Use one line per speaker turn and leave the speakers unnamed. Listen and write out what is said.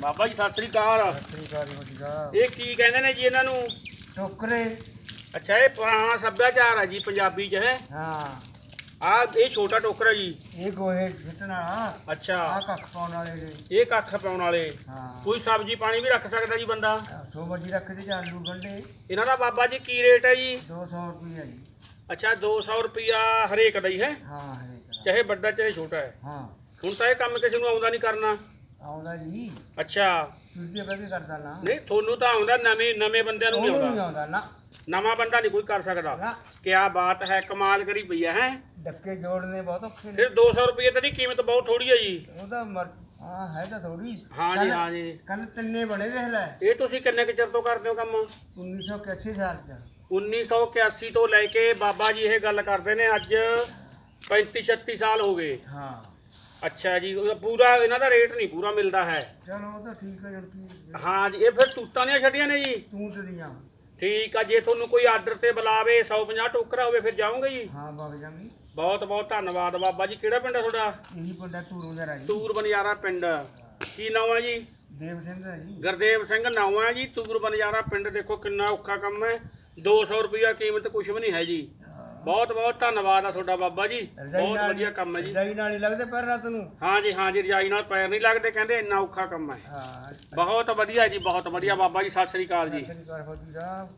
ਬਾਬਾ ਜੀ ਸਤਿ ਸ੍ਰੀ ਅਕਾਲ।
ਸ੍ਰੀਕਾਰੀ ਵਜੀਗਾ
ਇਹ ਕੀ ਕਹਿੰਦੇ ਨੇ ਜੀ ਇਹਨਾਂ ਨੂੰ?
ਟੋਕਰੇ
ਅੱਛਾ ਇਹ ਪੁਰਾਣਾ ਸੱਭਿਆਚਾਰ ਹੈ ਜੀ ਪੰਜਾਬੀ 'ਚ ਹੈ?
ਹਾਂ।
ਆ ਇਹ ਛੋਟਾ ਟੋਕਰਾ ਜੀ।
ਇਹ ਗੋਹੇ ਜਿੱਤਣਾ ਆ
ਅੱਛਾ।
ਕੱਖ ਪਾਉਣ ਵਾਲੇ ਨੇ।
ਇਹ ਕੱਖ ਪਾਉਣ ਵਾਲੇ।
ਹਾਂ।
ਕੋਈ ਸਬਜ਼ੀ ਪਾਣੀ ਵੀ ਰੱਖ ਸਕਦਾ ਜੀ ਬੰਦਾ?
ਸੋ ਵੱਡੀ ਰੱਖਦੇ ਜਾਂ ਆਲੂ ਗੰਡੇ
ਇਹਨਾਂ ਦਾ ਬਾਬਾ ਜੀ ਕੀ ਰੇਟ ਹੈ ਜੀ?
200 ਰੁਪਏ ਜੀ।
ਅੱਛਾ 200 ਰੁਪਿਆ ਹਰੇਕ ਦਾ ਹੀ ਹੈ।
ਹਾਂ
ਚਾਹੇ ਵੱਡਾ ਚਾਹੇ ਛੋਟਾ ਹੈ।
ਹਾਂ।
ਹੁਣ ਤਾਂ ਇਹ ਕੰਮ ਕਿਸੇ ਨੂੰ ਆਉਂਦਾ ਨਹੀਂ ਕਰਨਾ।
ਆਉਂਦਾ ਜੀ
ਅੱਛਾ।
ਚੁੱਲ੍ਹੇ ਬੈ ਵੀ ਕਰਦਾ ਨਾ
ਨਹੀਂ ਤੁਹਾਨੂੰ ਤਾਂ ਆਉਂਦਾ ਨਵੇਂ ਨਵੇਂ ਬੰਦਿਆਂ ਨੂੰ ਨਹੀਂ
ਉਹਨੂੰ ਨਹੀਂ
ਆਉਂਦਾ
ਆਉਂਦਾ ਨਾ।
ਨਵਾਂ ਬੰਦਾ ਨਹੀਂ ਕੋਈ ਕਰ ਸਕਦਾ।
ਨਾ।
ਕਿਆ ਬਾਤ ਹੈ ਕਮਾਲ ਕਰੀ ਪਈ ਹੈ ਹੈਂ?
ਡੱਕੇ ਜੋੜਨੇ ਬਹੁਤ ਔਖੇ ਨੇ।
ਫਿਰ 200 ਰੁਪਏ ਤਾਂ ਦੀ ਕੀਮਤ ਬਹੁਤ ਥੋੜੀ ਹੈ ਜੀ।
ਉਹਦਾ ਮਰ ਹਾਂ ਹੈ ਤਾਂ ਥੋੜੀ
ਹਾਂ ਜੀ ਹਾਂ ਜੀ।
ਕੱਲ ਤਿੰਨੇ ਬਣੇ ਦੇਖ ਲੈ।
ਇਹ ਤੁਸੀਂ ਕਿੰਨੇ ਕੁ ਚਿਰ ਤੋਂ ਕਰਦੇ ਹੋ ਕੰਮ?
1981 ਸਾਲ ਚ।
1981 ਤੋਂ ਲੈ ਕੇ ਬਾਬਾ ਜੀ ਇਹ ਗੱਲ ਕਰਦੇ ਨੇ ਅੱਜ 35 36 ਸਾਲ ਹੋ ਗਏ।
ਹਾਂ।
ਅੱਛਾ ਜੀ ਉਹਦਾ ਪੂਰਾ ਇਹਨਾਂ ਦਾ ਰੇਟ ਨਹੀਂ ਪੂਰਾ ਮਿਲਦਾ ਹੈ।
ਚਲੋ ਉਹ ਤਾਂ ਠੀਕ ਹੈ ਜਣ ਕੀ
ਹਾਂ ਜੀ ਇਹ ਫਿਰ ਤੂਤਾਂ ਦੀਆਂ ਛੱਡੀਆਂ ਨੇ ਜੀ?
ਤੂੰ ਤੇ ਦੀਆਂ।
ਠੀਕ ਆ ਜੇ ਤੁਹਾਨੂੰ ਕੋਈ ਆਰਡਰ ਤੇ ਬੁਲਾਵੇ 150 ਟੋਕਰਾ ਹੋਵੇ ਫਿਰ ਜਾਓਗੇ ਜੀ?
ਹਾਂ ਬਾਬਾ ਜਾਂਗੀ
ਬਹੁਤ ਬਹੁਤ ਧੰਨਵਾਦ ਬਾਬਾ ਜੀ। ਕਿਹੜਾ ਪਿੰਡ ਹੈ ਤੁਹਾਡਾ?
ਇਹੀ ਪਿੰਡਾ ਧੂਰੂ ਦਾ ਰਾਜੀ।
ਤੂਰ ਬਨਿਆਰਾ ਪਿੰਡ। ਕੀ ਨਾਮ ਹੈ ਜੀ?
ਦੇਵ ਸਿੰਘ ਹੈ ਜੀ।
ਗੁਰਦੇਵ ਸਿੰਘ ਨਾਮ ਹੈ ਜੀ। ਤੂਰ ਬਨਿਆਰਾ ਪਿੰਡ ਦੇਖੋ ਕਿੰਨਾ ਔਖਾ ਕੰਮ ਹੈ। 200 ਰੁਪਿਆ ਕੀਮਤ ਕੁਝ ਵੀ ਨਹੀਂ ਹੈ ਜੀ। ਬਹੁਤ ਬਹੁਤ ਧੰਨਵਾਦ ਆ ਤੁਹਾਡਾ ਬਾਬਾ ਜੀ। ਬਹੁਤ ਵਧੀਆ ਕੰਮ ਹੈ ਜੀ।
ਰਜਾਈ ਨਾਲ ਹੀ ਲੱਗਦੇ ਪਰ ਰਾਤ ਨੂੰ?
ਹਾਂ ਜੀ ਹਾਂ ਜੀ ਰਜਾਈ ਨਾਲ ਪੈਰ ਨਹੀਂ ਲੱਗਦੇ ਕਹਿੰਦੇ ਇੰਨਾ ਔਖਾ ਕੰਮ ਹੈ।
ਹਾਂ।
ਬਹੁਤ ਵਧੀਆ ਜੀ ਬਹੁਤ ਵਧੀਆ ਬਾਬਾ ਜੀ ਸਤਿ ਸ੍ਰੀ ਅਕਾਲ ਜੀ।
ਸ੍ਰੀ ਅਕਾਲ ਫੌਜੀ ਸਾਹਿਬ।